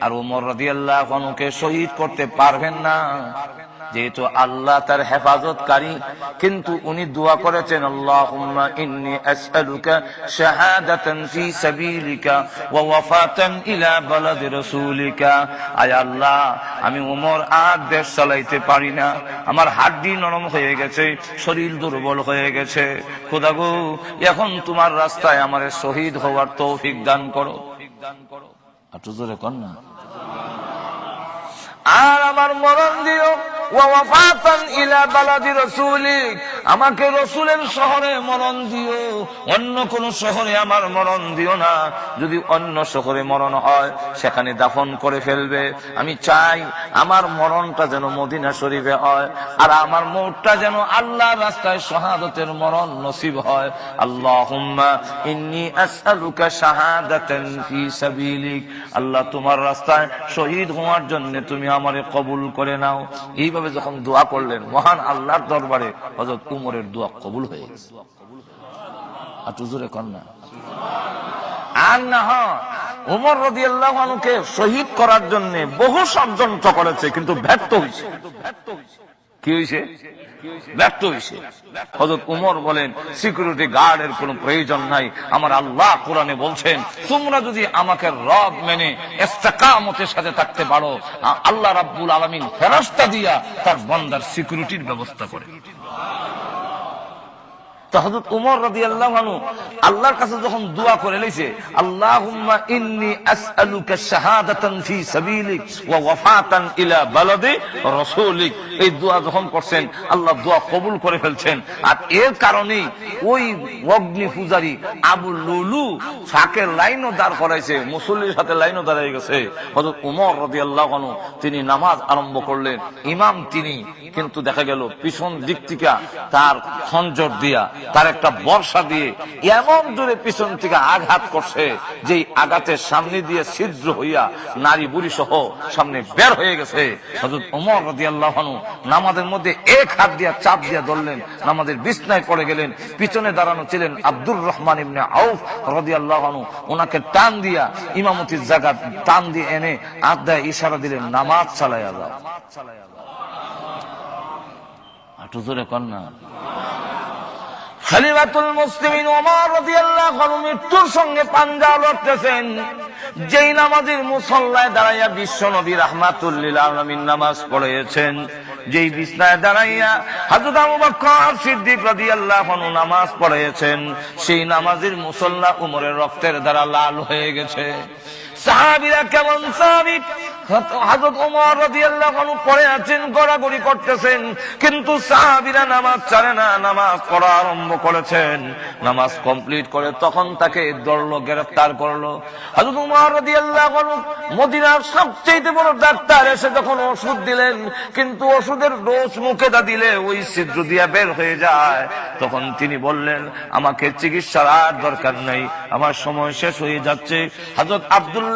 আর ওমর রাদিয়াল্লাহু আনহুকে শহীদ করতে পারবেন না। যেহেতু আল্লাহ তার হেফাজতকারী, কিন্তু উনি দোয়া করেছেন, আল্লাহুম্মা আল্লাহ, আমি ওমর আর দেশ চালাইতে পারি না। আমার হাড্ডি নরম হয়ে গেছে, শরীর দুর্বল হয়ে গেছে। খোদা এখন তোমার রাস্তায় আমার শহীদ হওয়ার তৌফিক দান করো। একটু জোরে কর না। আর আমার মরণ দিও ওয়াফাতান ইলা বালাদি রাসূলিক। আমাকে রসুলের শহরে মরণ দিও, অন্য কোন শহরে আমার মরণ দিও না। যদি অন্য শহরে মরণ হয়, সেখানে দাফন করে ফেলবে। আমি চাই আমার মরণটা যেন মদিনা শরীফে হয়, আর আমার মৌটটা যেন আল্লাহ রাস্তায় শাহাদতের মরণ নসিব হয়। আল্লাহুম্মা ইন্নী আল্লাহ, তোমার রাস্তায় শহীদ হওয়ার জন্য তুমি আমারে কবুল করে নাও। এইভাবে যখন দোয়া করলেন, মহান আল্লাহর দরবারে হযরত উমরের দোয়া কবুল হয়ে গেছে। জোরে কর না। আর না শহীদ করার জন্য বহু ষড়যন্ত্র করেছে, কিন্তু ব্যর্থ হয়েছে। কি হয়েছে? প্রয়োজন নাই। আমার আল্লাহ কোরআনে বলছেন, তোমরা যদি আমাকে রব মেনে সাথে থাকতে পারো আল্লাহ রাব্বুল আলামিন ফেরস্তা দিয়া তার বন্দার সিকিউরিটির ব্যবস্থা করে। আল্লাহ দোয়া কবুল করে ফেলছেন। আর এর কারণেই ওই অগ্নি পূজারী আবু লুলু ফাঁকের লাইনও দাঁড় করাইছে, মুসল্লির সাথে লাইনও দাঁড়াই গেছে। হযরত উমর রাদিয়াল্লাহু আনহু, তিনি নামাজ আরম্ভ করলেন। ইমাম তিনি, কিন্তু দেখা গেল পিছন দিক থেকে তার খঞ্জর দিয়া তার একটা বর্ষা দিয়ে এমন দূরে পিছন থেকে আঘাত করছে যে আঘাতের সামনে দিয়ে ছিদ্র হইয়া নারী বুড়ি সহ সামনে বের হয়ে গেছে। হযরত ওমর রাদিয়াল্লাহু আনহু নামাজের মধ্যে এক হাত দিয়া চাপ দিয়া ধরলেন, নামাজের বিছনায় পড়ে গেলেন, পিছনে দাঁড়ানো ছিলেন আব্দুর রহমান ইবনে আউফ রাদিয়াল্লাহু আনহু। ওনাকে টান দিয়া ইমামতির জায়গা টান দিয়ে এনে আদায় ইশারা দিলেন, নামাজ চালাইয়া যাও। একটু জোরে কর না খলিফাতুল মুসলিমিন ওমর রাদিয়াল্লাহু আনহু মৃত্যুর সঙ্গে পাঞ্জা লড়তেছেন। যেই নামাজের মুসল্লায় দাঁড়াইয়া বিশ্ব নবী রাহমাতুল লিল আলামিন নামাজ পড়িয়েছেন যেই বিছনায় দাঁড়াইয়া হযরত আবু বকর সিদ্দিক রাদিয়াল্লাহু আনহু নামাজ পড়িয়েছেন সেই নামাজের মুসল্লা উমরের রক্তের দ্বারা লাল হয়ে গেছে। সাহাবীরা কেমন হাজত ওমর আছেন, গড়াগড়ি করতেছেন, কিন্তু নামাজ না, নামাজ পড়া আরম্ভ করেছেন। নামাজ কমপ্লিট করে তখন তাকে গ্রেফতার হাজত মদিনার সবচেয়ে বড় ডাক্তার এসে যখন ওষুধ দিলেন, কিন্তু ওষুধের ডোজ মুখে দা দিলে ওই ছিদ্র দিয়া বের হয়ে যায়। তখন তিনি বললেন, আমাকে চিকিৎসার আর দরকার নেই, আমার সময় শেষ হয়ে যাচ্ছে। হযরত আব্দুল্লাহ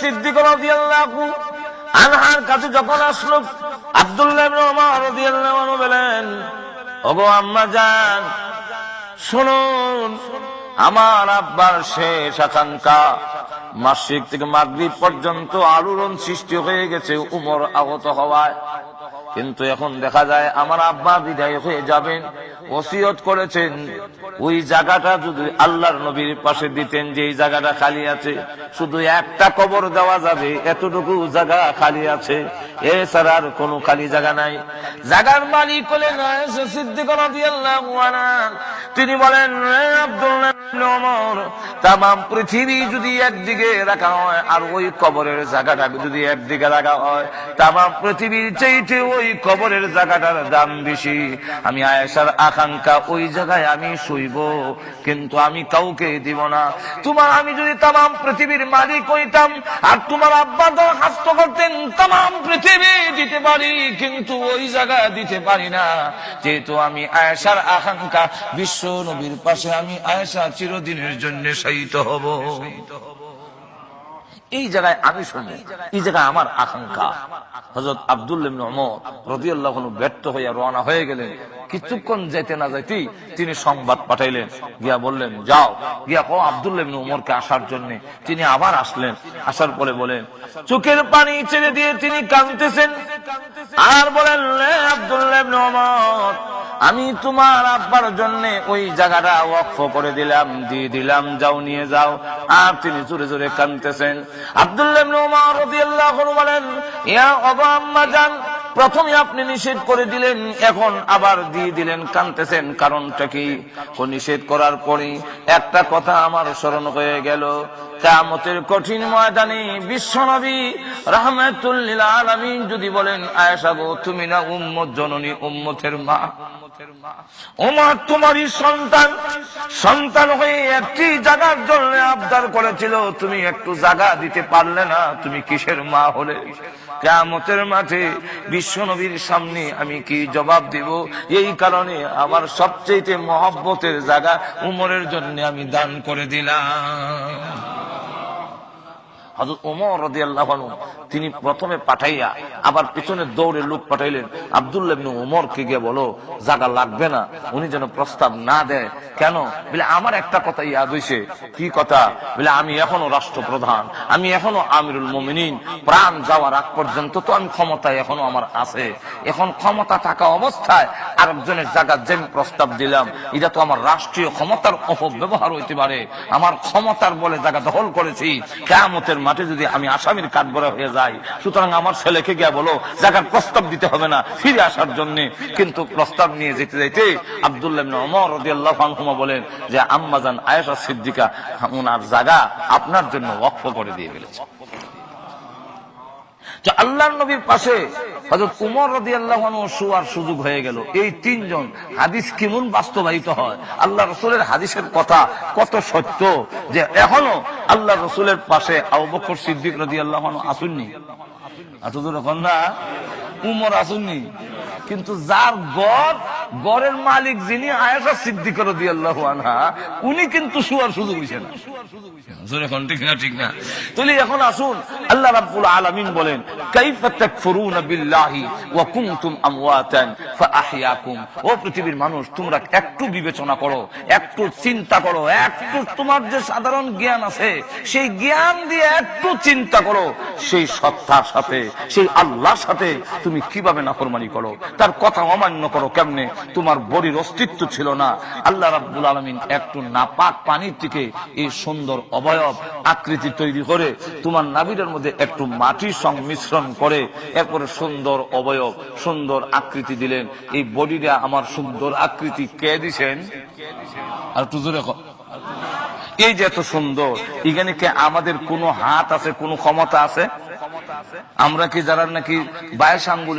সিদ্দিক আনহার কাছে যখন আসলো, আব্দুল্লাহ আম্মা জান, শুনুন, আমার আব্বার শেষ মাসিক থেকে পর্যন্ত আলোড়ন সৃষ্টি হয়ে গেছে, উমর আগত হওয়ায়। কিন্তু এখন দেখা যায় আমার আব্বা বিদায় হয়ে যাবেন, ওসিয়ত করেছেন। ওই জায়গাটা যদি আল্লাহর নবীর পাশে দিতেন যে এই জায়গাটা খালি আছে, শুধু একটা কবর দেওয়া যাবে, এতটুকু জায়গা খালি আছে। এছাড়া আর কোনো খালি জায়গা নাই। জায়গার মালিক হলেন তিনি বলেন, "হে আব্দুল্লাহ তামাম পৃথিবী যদি একদিকে রাখা হয়, আর ওই কবরের জায়গাটা যদি একদিকে রাখা হয়, তামাম পৃথিবীর চাইতে ওই কবরের জায়গাটার দাম বেশি। আমি আয়েশার আকাঙ্ক্ষা ওই জায়গায় আমি শুইব, কিন্তু আমি কাউকে দিব না। তোমার আমি যদি তামাম পৃথিবীর মালিক হইতাম, আর তোমার আব্বা দরখাস্ত করতেন, তামাম পৃথিবী দিতে পারি, কিন্তু ওই জায়গা দিতে পারি না। যেহেতু আমি আয়েশার আকাঙ্ক্ষা, বিশ্ব নবীর পাশে আমি আয়েশা চিরদিনের জন্য শহীদ হব। এই জায়গায় আমি শুনি এই জায়গায় আমার আকাঙ্ক্ষা। হজরত আব্দুল্লাহ ব্যর্থ হইয়া রওনা হয়ে গেলেন। কিছুক্ষণ যেতে না যাইতেই তিনি সংবাদ পাঠাইলেন গিয়া বললেন যাও। গিয়া কো আব্দুল্লাহ উমরকে আসার জন্য তিনি আবার আসলেন। আসার পরে বলেন চোখের পানি ছেড়ে দিয়ে তিনি কাঁদতেছেন। আর বলেন "রে আব্দুল্লাহ আমি তোমার আব্বার জন্য ওই জায়গাটা ওয়াকফ করে দিলাম, দিয়ে দিলাম, যাও নিয়ে যাও। আর তিনি জোরে জোরে কানতেছেন আব্দুল্লাহ বলেন, ইয়া আবা আম্মা জান প্রথমে আপনি নিষেধ করে দিলেন, এখন আবার দিয়ে দিলেন, কানতেছেন। কারণটা কি? ও নিষেধ করার পরে একটা কথা আমার স্মরণ হয়ে গেল। কামতের কঠিন ময়দানে বিশ্বনবী রাহমাতুল্লিল আলামিন যদি বলেন, আয়েশা গো, তুমি না উম্মত, জননী উম্মতের মা। ওমর তোমারই সন্তান। সন্তান হয়ে একটি জায়গার জন্য আবদার করেছিল। তুমি একটু জায়গা দিতে পারলে না, তুমি কিসের মা হলে? কেমতের মাঠে বিশ্বনবীর সামনে আমি কি জবাব দিব? এই কারণে আমার সবচেয়ে মহব্বতের জায়গা উমরের জন্য আমি দান করে দিলাম। তিনি প্রথমে পাঠাইয়া আবার পিছনে দৌড়ে লোক পাঠাইলেন। আব্দুল্লাহ ওমরকে গিয়ে বলো জায়গা লাগবে না, উনি যেন প্রস্তাব না দেয়। কেন? বলে, আমার একটা কথা ইয়াদ হইছে। কি কথা? বলে, আমি এখনও রাষ্ট্রপ্রধান, আমি এখনও আমিরুল মুমিনিন, প্রাণ যাওয়ার আগ পর্যন্ত তো আমি ক্ষমতায় এখনও আমার আছে। এখন ক্ষমতা থাকা অবস্থায় আরেকজনের জায়গা যে প্রস্তাব দিলাম, এটা তো আমার রাষ্ট্রীয় ক্ষমতার অপব্যবহার হইতে পারে। আমার ক্ষমতার বলে জায়গা দখল করেছি। কেমতের মাঠে যদি আমি আসামির কাঠবরা হয়ে যাই সুতরাং আমার ছেলেকে গিয়া বলো জায়গার প্রস্তাব দিতে হবে না, ফিরে আসার জন্য। কিন্তু প্রস্তাব নিয়ে যেতে যাইতে আব্দুল্লাহ বলেন যে আম্মাজান আয়েশা সিদ্দিকা ওনার জায়গা আপনার জন্য ওয়াকফ করে দিয়ে ফেলেছে। আল্লাহর নবীর পাশে উমর রাদিয়াল্লাহু আনহু শোয়ার সুযোগ হয়ে গেল। এই তিনজন হাদিস কেমন বাস্তবায়িত হয়? আল্লাহ রসুলের হাদিসের কথা কত সত্য যে, এখনও আল্লাহ রসুলের পাশে আবু বকর সিদ্দিক রাদিয়াল্লাহু আনহু আসুননি। উমর আসুননি। কিন্তু যার গড়, গড়ের মালিক যিনি আনহা, উনি কিন্তু শোয়ার আল্লাহ ও পৃথিবীর মানুষ, তোমরা একটু বিবেচনা করো, একটু চিন্তা করো, একটু তোমার যে সাধারণ জ্ঞান আছে সেই জ্ঞান দিয়ে একটু চিন্তা করো। সেই সত্তার সাথে, সেই আল্লাহর সাথে তুমি কীভাবে নাফরমানি করো? তার কথা অমান্য করো কেমনে? তোমার বডির অস্তিত্ব ছিল না। আল্লাহ রাব্বুল আলামিন একটু নাপাক পানির থেকে এই সুন্দর অবয়ব আকৃতি তৈরি করে তোমার নাবিরের মধ্যে একটু মাটি সংমিশ্রণ করে এরপরে সুন্দর অবয়ব, সুন্দর আকৃতি দিলেন। এই বডিটা আমার সুন্দর আকৃতি কে দিছেন? আর একটু জোরে এই যে এত সুন্দর, এখানে কি আমাদের কোনো হাত আছে, কোনো ক্ষমতা আছে? আমরা কি যারা নাকি বায়স আঙ্গুল